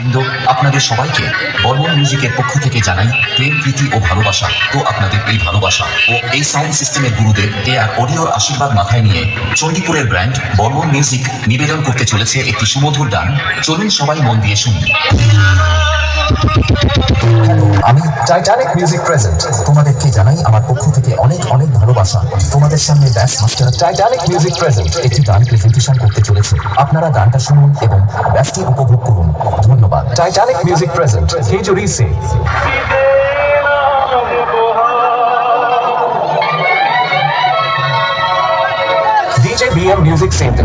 বৃন্দ, আপনাদের সবাইকে বর্মন মিউজিকের পক্ষ থেকে জানাই প্রেম, প্রীতি ও ভালোবাসা। তো আপনাদের এই ভালোবাসা ও এই সাউন্ড সিস্টেমের গুরুদেব এ আর অডিওর আশীর্বাদ মাথায় নিয়ে চণ্ডীপুরের ব্র্যান্ড বর্মন মিউজিক নিবেদন করতে চলেছে একটি সুমধুর গান। চলুন সবাই মন দিয়ে শুনি। আমি টাইটানিক মিউজিক প্রেজেন্ট তোমাদেরকে জানাই আমার পক্ষ থেকে অনেক অনেক ভালোবাসা। তোমাদের সামনে ব্যাস মাস্টার টাইটানিক মিউজিক প্রেজেন্ট একটি গান প্রেজেন্টেশন করতে চলেছে। আপনারা গানটা শুনুন এবং ব্যাসটি উপভোগ করুন। ধন্যবাদ। টাইটানিক মিউজিক প্রেজেন্ট হিজুরি সে DJ BM music center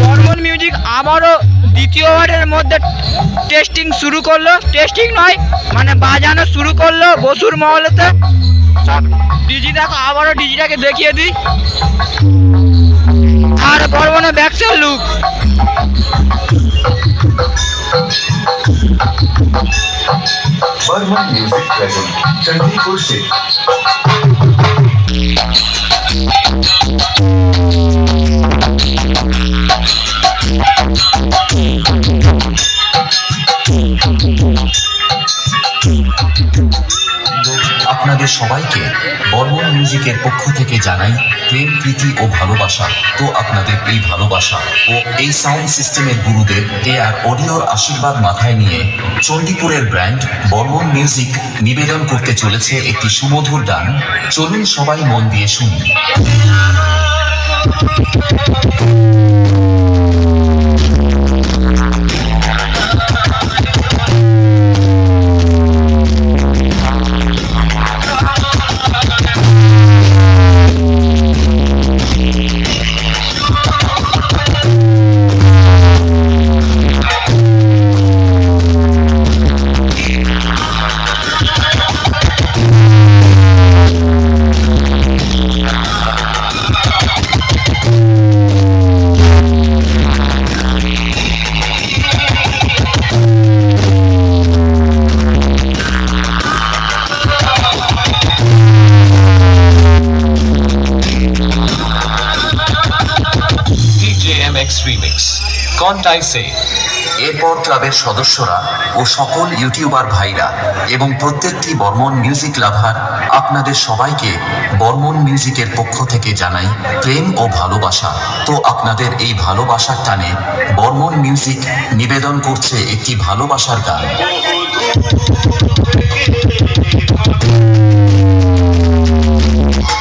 Barman music দ্বিতীয় ওভারের মধ্যে টেস্টিং শুরু করল। টেস্টিং নয় মানে বাজানো শুরু করল বসুর মহলেতে। সব ডিজি দেখো আবারও ডিজিটাকে দেখিয়ে দিই। আর পরবনে ব্যবসার লুক। Music Present, সবাইকে বর্মন মিউজিকের পক্ষ থেকে জানাই প্রেম, প্রীতি ও ভালোবাসা। তো আপনাদের এই ভালোবাসা ও এই সাউন্ড সিস্টেমের গুরুদেব এ আর অডিওর আশীর্বাদ মাথায় নিয়ে চণ্ডীপুরের ব্র্যান্ড বর্মন মিউজিক নিবেদন করতে চলেছে একটি সুমধুর গান। চলুন সবাই মন দিয়ে শুনি। এরপর ক্লাবের সদস্যরা ও সকল ইউটিউবার ভাইরা এবং প্রত্যেকটি বর্মন মিউজিক লাভার আপনাদের সবাইকে বর্মন মিউজিকের পক্ষ থেকে জানাই প্রেম ও ভালোবাসা। তো আপনাদের এই ভালোবাসার টানে বর্মন মিউজিক নিবেদন করছে একটি ভালোবাসার গান।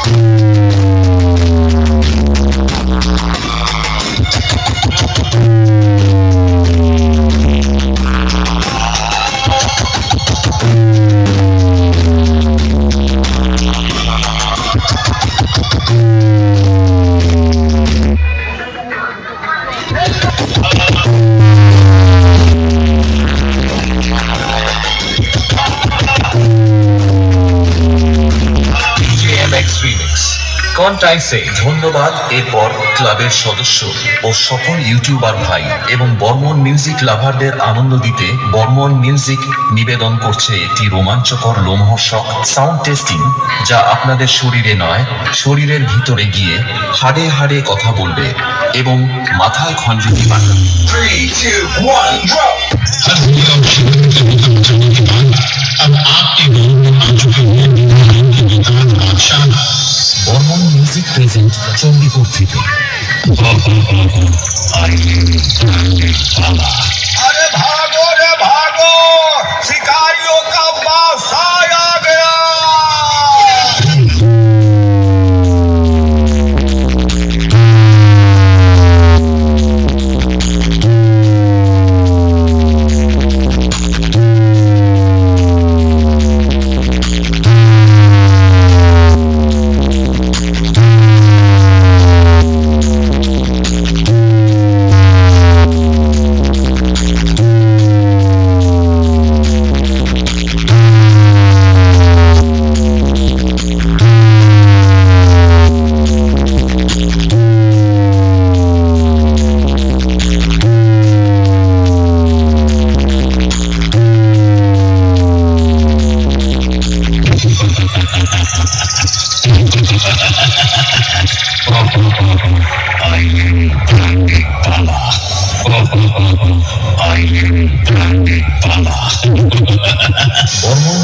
DJMX Say. ধন্যবাদ এরপর ক্লাবের সদস্য ও সকল ইউটিউবার ভাই এবং বর্মন মিউজিক লাভারদের আনন্দ দিতে বর্মন মিউজিক নিবেদন করছে একটি রোমাঞ্চকর লোমহর্ষক সাউন্ড টেস্টিং যা আপনাদের শরীরে নয় শরীরের ভিতরে গিয়ে হাড়ে হাড়ে কথা বলবে এবং মাথায় খঞ্জনি পাঠাবে প্রেজেন্ট চণ্ডীপুর থেকে।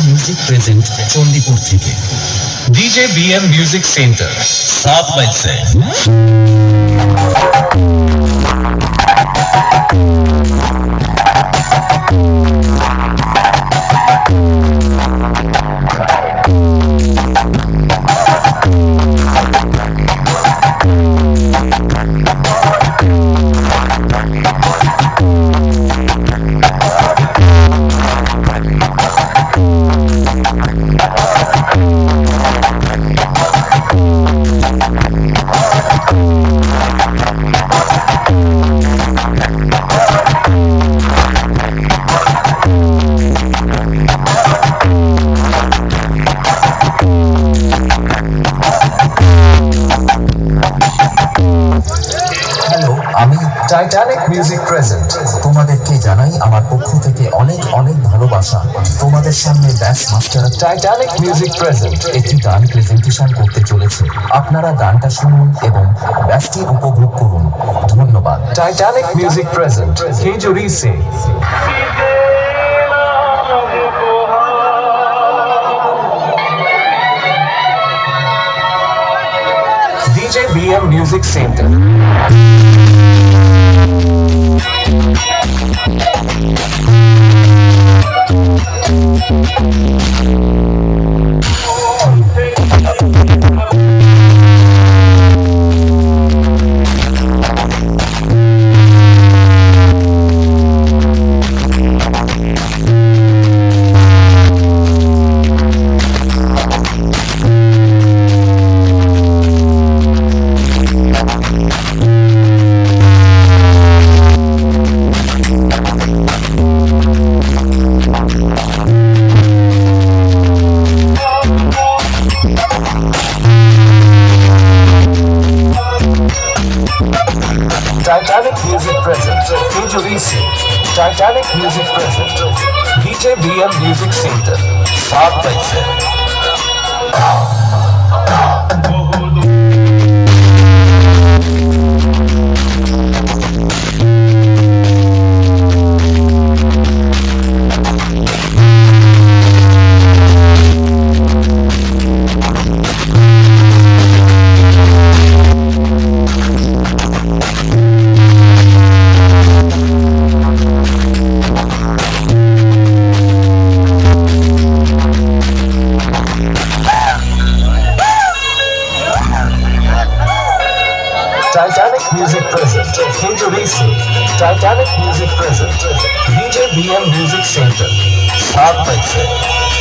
মিউজিক প্রেজেন্ট চন্ডিপুর থেকে। ডিজে বিএম মিউজিক সেন্টার সাত বাইসে টাইটানিক মিউজিক প্রেজেন্ট তোমাদেরকে জানাই আমার পক্ষ থেকে অনেক অনেক ভালোবাসা। তোমাদের সামনে ব্যাস মাস্টার টাইটানিক মিউজিক প্রেজেন্ট একটি গান প্রেজেন্টেশন করতে চলেছে। আপনারা গানটা শুনুন এবং ব্যাসটি উপভোগ করুন। ধন্যবাদ। টাইটানিক মিউজিক প্রেজেন্ট জুড়ি সে DJ BM Music Center. Oh Titanic music present तिजोरी से Titanic music present DJ BM music center सात बजे Titanic music present DJ BM music center सात तक